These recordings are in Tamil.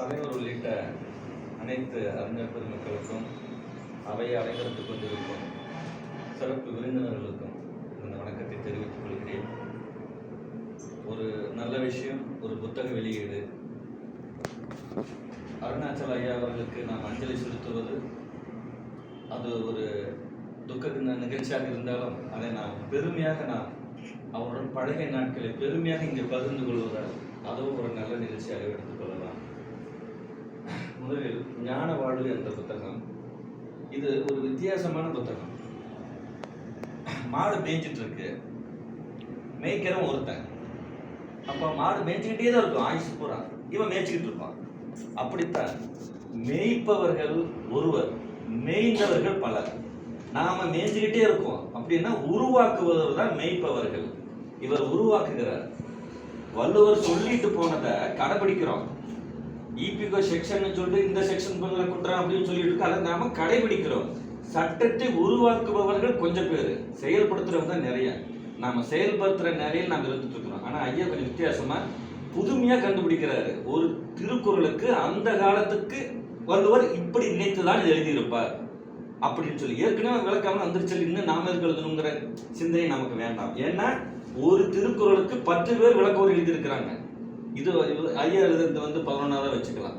தலைவர் உள்ளிட்ட அனைத்து அறிஞர் பெருமக்களுக்கும் அவையை அலைவரத்துக் கொண்டிருக்கும் சிறப்பு விருந்தினர்களுக்கும் இந்த வணக்கத்தை தெரிவித்துக் கொள்கிறேன். ஒரு நல்ல விஷயம் ஒரு புத்தக வெளியீடு. அருணாச்சல் ஐயா அவர்களுக்கு நாம் அஞ்சலி செலுத்துவது அது ஒரு துக்க நிகழ்ச்சியாக இருந்தாலும் அதை நாம் பெருமையாக நாம் அவருடன் பழகிய நாட்களை பெருமையாக இங்கே பகிர்ந்து கொள்வதால் அதுவும் ஒரு நல்ல நிகழ்ச்சியாக எடுத்துக்கொள்ளலாம் முதலில் ஞான வாழ்வு என்ற புத்தகம். இது ஒரு வித்தியாசமான புத்தகம். மாடு மேய்ச்சிட்டு இருக்கு மேய்க்கிறவன் ஒருத்தன். அப்போ மாடு மேய்ச்சிக்கிட்டே தான் இருக்கும் ஆயுசு பூரா. இவன் மேய்ச்சிக்கிட்டு இருப்பான். அப்படித்தான் மேய்ப்பவர்கள் ஒருவர் மேய்ந்தவர்கள் பலர். நாம மேய்ச்சிக்கிட்டே இருக்கோம். அப்படின்னா உருவாக்குவவர் தான் மேய்ப்பவர்கள். இவர் உருவாக்குகிறார். வள்ளுவர் சொல்லிட்டு போனதை கடைபிடிக்கிறோம். இபிகோ செக்ஷன் சொல்லிட்டு இந்த செக்ஷன் பண்ணல குற்றம் அப்படின்னு சொல்லிட்டு இருக்கு அதை நாம கடைபிடிக்கிறோம். சட்டத்தை உருவாக்குபவர்கள் கொஞ்சம் பேர். செயல்படுத்துறவங்க தான் நிறைய. நாம செயல்படுத்துற நிலையில் நாம் இருந்துட்டு இருக்கிறோம். ஆனா ஐயா கொஞ்சம் வித்தியாசமா புதுமையா கண்டுபிடிக்கிறாரு. ஒரு திருக்குறளுக்கு அந்த காலத்துக்கு வள்ளுவர் இப்படி நினைத்துதான் எழுதியிருப்பார். அப்படின்னு சொல்லி. ஏற்கனவே விளக்காம வந்துருச்சு. இன்னும் நாம எழுதணுங்கிற சிந்தனை நமக்கு வேண்டாம். ஏன்னா ஒரு திருக்குறளுக்கு பத்து பேர் விளக்கம் எழுதியிருக்கிறாங்க. இது ஐயா எழுதுறது வந்து பதினொன்னாவது வச்சுக்கலாம்.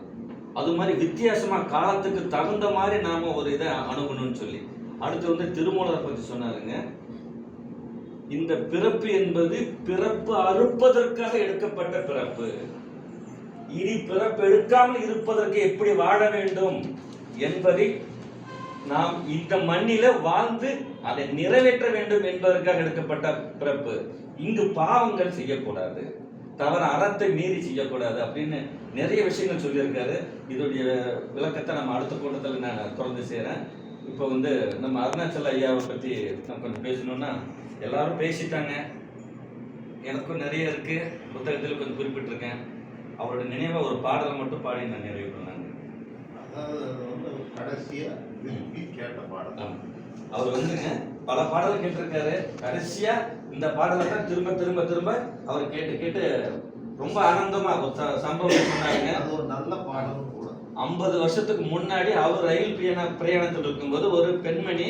அது மாதிரி வித்தியாசமா காலத்துக்கு தகுந்த மாதிரி நாம ஒரு இதை அணுகணும்னு சொல்லி. அடுத்து வந்து திருமூலரை பத்தி சொன்னாருங்க. இந்த பிறப்பு என்பது பிறப்பு அறுப்பதற்காக எடுக்கப்பட்ட பிறப்பு. இனி பிறப்பு எடுக்காமல் இருப்பதற்கு எப்படி வாழ வேண்டும் என்பதை நாம் இந்த மண்ணில வாழ்ந்து அதை நிறைவேற்ற வேண்டும் என்பதற்காக எடுக்கப்பட்ட பிறப்பு. இங்கு பாவங்கள் செய்யக்கூடாது. தவறு அறத்தை மீறி செய்யக்கூடாது அப்படின்னு நிறைய விஷயங்கள் சொல்லியிருக்காரு. இதோடைய விளக்கத்தை நம்ம அடுத்த கூட்டத்தில் நான் தொடர்ந்து செய்கிறேன் இப்போ வந்து நம்ம அருணாச்சல ஐயாவை பற்றி நம்ம கொஞ்சம் பேசணும்னா எல்லாரும் பேசிட்டாங்க. எனக்கும் நிறைய இருக்கு. புத்தகத்தில் கொஞ்சம் குறிப்பிட்டிருக்கேன். அவரோட நினைவை ஒரு பாடலை மட்டும் பாடி நான் நிறைவு பண்ணாங்க. அதாவது அது வந்து கடைசியா விரும்பி கேட்ட ஆமா. அவர் வந்துங்க பல பாடல் கேட்டிருக்காரு. கடைசியா இந்த பாடலை தான் திரும்ப திரும்ப திரும்ப அவர் கேட்டு கேட்டு ரொம்ப ஆனந்தமா சம்பவம் சொன்னாங்க. அது ஒரு நல்ல பாடம் கூட. ஐம்பது வருஷத்துக்கு முன்னாடி அவர் ரயில் பிரயாண பிரயாணத்தில் இருக்கும்போது ஒரு பெண்மணி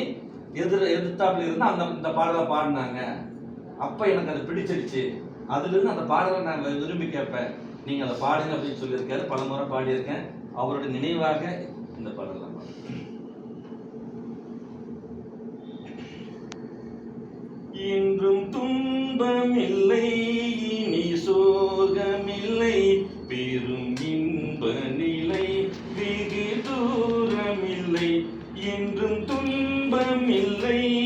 எதிர் எதிர்த்தாப்புல இருந்து அந்த இந்த பாடலை பாடினாங்க. அப்ப எனக்கு அது பிடிச்சிருச்சு. அதுல இருந்து அந்த பாடலை நான் விரும்பி கேட்பேன். நீங்க அதை பாடுங்க அப்படின்னு சொல்லியிருக்காரு. பல முறை பாடியிருக்கேன். அவரோட நினைவாக இந்த பாடலை நான் பாடுறேன். இன்றும் துன்பமில்லை இனி சோகமில்லை. பெரும் இன்ப நிலை வெகு தூரமில்லை. என்றும் துன்பமில்லை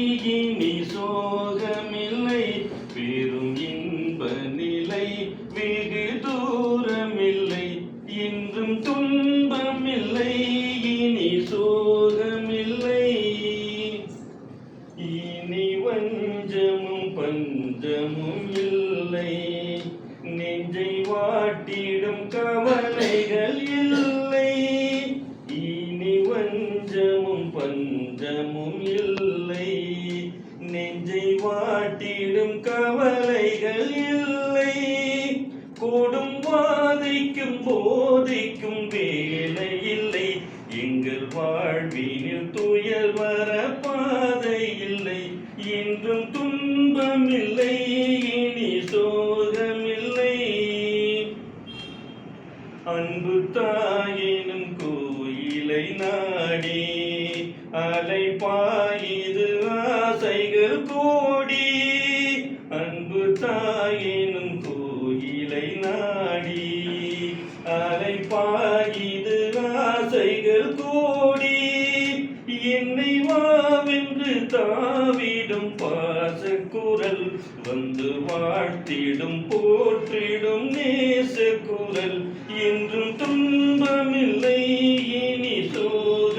காட்டிடும் கவலைகள் இல்லை. கூடும் வாதைக்கும் போதைக்கும் வேலை இல்லை. எங்கள் வாழ்வினில் துயர் வர பாதை இல்லை. என்றும் துன்பம் இல்லை இனி சோகமில்லை. அன்பு தாயினும் கோயிலை நாடி அலை பாயுது ஆசைகள் கோ பாயுது ஆசைகள் கூடி என்னை வாவென்று தாவிடும் பாசக்குரல் வந்து வாழ்த்திடும் போற்றிடும் நேசக்குரல் என்றும் துன்பமில்லை இனி சோகமில்லை